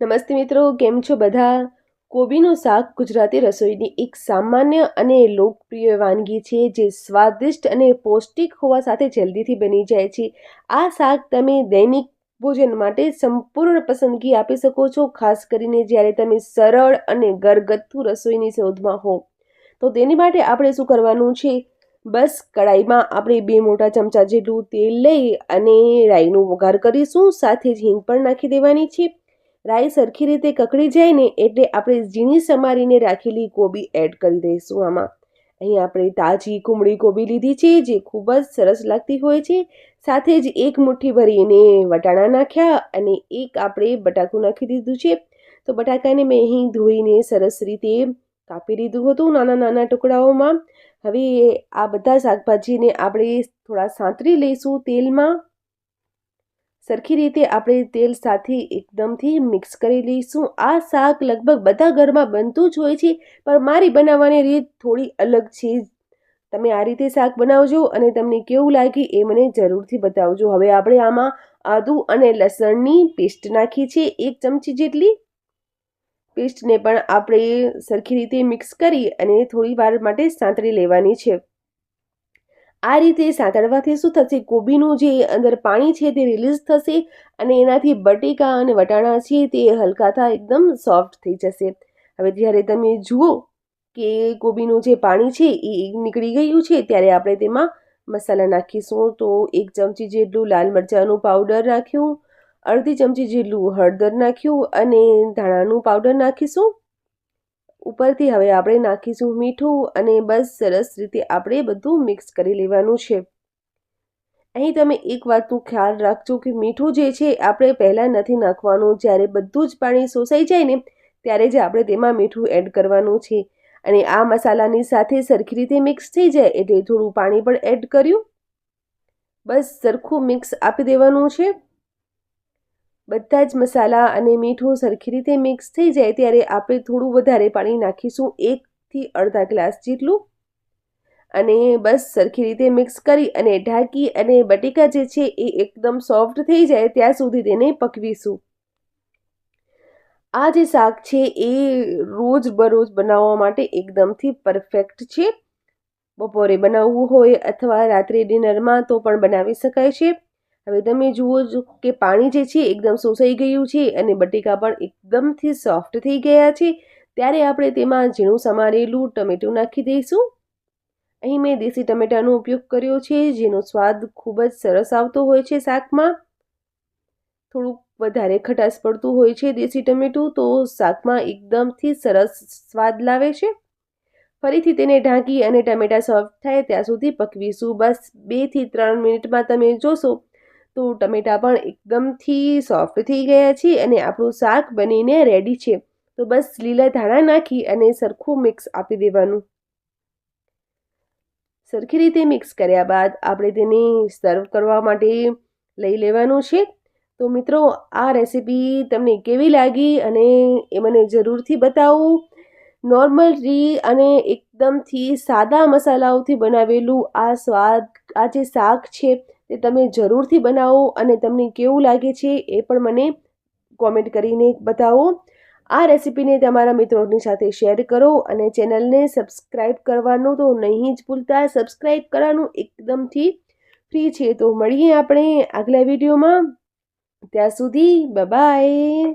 નમસ્તે મિત્રો, કેમ છો બધા? કોબીનું શાક ગુજરાતી રસોઈની એક સામાન્ય અને લોકપ્રિય વાનગી છે, જે સ્વાદિષ્ટ અને પૌષ્ટિક હોવા સાથે જલ્દીથી બની જાય છે. આ શાક તમે દૈનિક ભોજન માટે સંપૂર્ણ પસંદગી આપી શકો છો, ખાસ કરીને જ્યારે તમે સરળ અને ઘરગથ્થુ રસોઈની શોધમાં હો. તો તેની માટે આપણે શું કરવાનું છે? બસ કડાઈમાં આપણે બે મોટા ચમચા જેટલું તેલ લઈ અને રાઈનો વઘાર કરીશું, સાથે જ હિંગ પણ નાખી દેવાની છે. રાઈ સરખી રીતે કકડી જાય ને એટલે આપણે ઝીણી સમારીને રાખેલી કોબી એડ કરી દઈશું આમાં. અહીં આપણે તાજી કુમળી કોબી લીધી છે, જે ખૂબ જ સરસ લાગતી હોય છે. સાથે જ એક મુઠ્ઠી ભરીને વટાણા નાખ્યા અને એક આપણે બટાકું નાખી દીધું છે. તો બટાકાને મેં અહીં ધોઈને સરસ રીતે કાપી દીધું હતું નાના નાના ટુકડાઓમાં. હવે આ બધા શાકભાજીને આપણે થોડા સાંતરી લઈશું તેલમાં. સરખી રીતે આપણે તેલ સાથે એકદમથી મિક્સ કરી લઈશું. આ શાક લગભગ બધા ઘરમાં બનતું જ હોય છે, પણ મારી બનાવવાની રીત થોડી અલગ છે. તમે આ રીતે શાક બનાવજો અને તમને કેવું લાગે એ મને જરૂરથી બતાવજો. હવે આપણે આમાં આદુ અને લસણની પેસ્ટ નાખી છે, એક ચમચી જેટલી. પેસ્ટને પણ આપણે સરખી રીતે મિક્સ કરી અને થોડી વાર માટે સાંતળી લેવાની છે. આ રીતે સાંતળવાથી શું થશે? કોબીનું જે અંદર પાણી છે તે રિલીઝ થશે અને એનાથી બટેકા અને વટાણા છે તે હલકાતા એકદમ સોફ્ટ થઈ જશે. હવે જ્યારે તમે જુઓ કે કોબીનું જે પાણી છે એ નીકળી ગયું છે, ત્યારે આપણે તેમાં મસાલા નાખીશું. તો એક ચમચી જેટલું લાલ મરચાંનું પાવડર નાખ્યું, અડધી ચમચી જેટલું હળદર નાખ્યું અને ધાણાનું પાવડર નાખીશું. ઉપરથી હવે આપણે નાખીશું મીઠું અને બસ સરસ રીતે આપણે બધું મિક્સ કરી લેવાનું છે. અહીં તમે એક વાતનું ખ્યાલ રાખજો કે મીઠું જે છે આપણે પહેલાં નથી નાખવાનું. જ્યારે બધું જ પાણી શોષાઈ જાય ને, ત્યારે જ આપણે તેમાં મીઠું એડ કરવાનું છે. અને આ મસાલાની સાથે સરખી રીતે મિક્સ થઈ જાય એટલે થોડું પાણી પણ એડ કર્યું. બસ સરખું મિક્સ આપી દેવાનું છે. બધા જ મસાલા અને મીઠું સરખી રીતે મિક્સ થઈ જાય ત્યારે આપણે થોડું વધારે પાણી નાખીશું એકથી અડધા ગ્લાસ જેટલું. અને બસ સરખી રીતે મિક્સ કરી અને ઢાંકી અને બટેકા જે છે એ એકદમ સોફ્ટ થઈ જાય ત્યાં સુધી તેને પકવીશું. આ જે શાક છે એ રોજ બરોજ બનાવવા માટે એકદમથી પરફેક્ટ છે. બપોરે બનાવવું હોય અથવા રાત્રે ડિનરમાં તો પણ બનાવી શકાય છે. હવે તમે જુઓ છો કે પાણી જે છે એકદમ શોષાઈ ગયું છે અને બટેકા પણ એકદમથી સોફ્ટ થઈ ગયા છે. ત્યારે આપણે તેમાં ઝીણું સમારેલું ટમેટું નાખી દઈશું. અહીં મેં દેશી ટમેટાનો ઉપયોગ કર્યો છે, જેનો સ્વાદ ખૂબ જ સરસ આવતો હોય છે શાકમાં. થોડુંક વધારે ખટાશ પડતું હોય છે દેશી ટમેટું, તો શાકમાં એકદમથી સરસ સ્વાદ લાવે છે. ફરીથી તેને ઢાંકી અને ટમેટા સોફ્ટ થાય ત્યાં સુધી પકવીશું. બસ, બેથી ત્રણ મિનિટમાં તમે જોશો તો ટમેટાં પણ એકદમથી સોફ્ટ થઈ ગયા છે અને આપણું શાક બનીને રેડી છે. તો બસ લીલા ધાણા નાખી અને સરખું મિક્સ આપી દેવાનું. સરખી રીતે મિક્સ કર્યા બાદ આપણે તેને સર્વ કરવા માટે લઈ લેવાનું છે. તો મિત્રો, આ રેસીપી તમને કેવી લાગી અને એ મને જરૂરથી બતાવો. નોર્મલી અને એકદમથી સાદા મસાલાઓથી બનાવેલું આ સ્વાદ, આ જે શાક છે તે તમે જરૂરથી બનાવો અને તમને કેવું લાગે છે એ પણ મને કોમેન્ટ કરીને બતાવો. આ રેસીપીને તમારા મિત્રોની સાથે શેર કરો અને ચેનલને સબસ્ક્રાઈબ કરવાનું તો નહીં જ ભૂલતા. સબસ્ક્રાઈબ કરવાનું એકદમથી ફ્રી છે. તો મળીએ આપણે આગલા વિડીયોમાં. ત્યાં સુધી બાય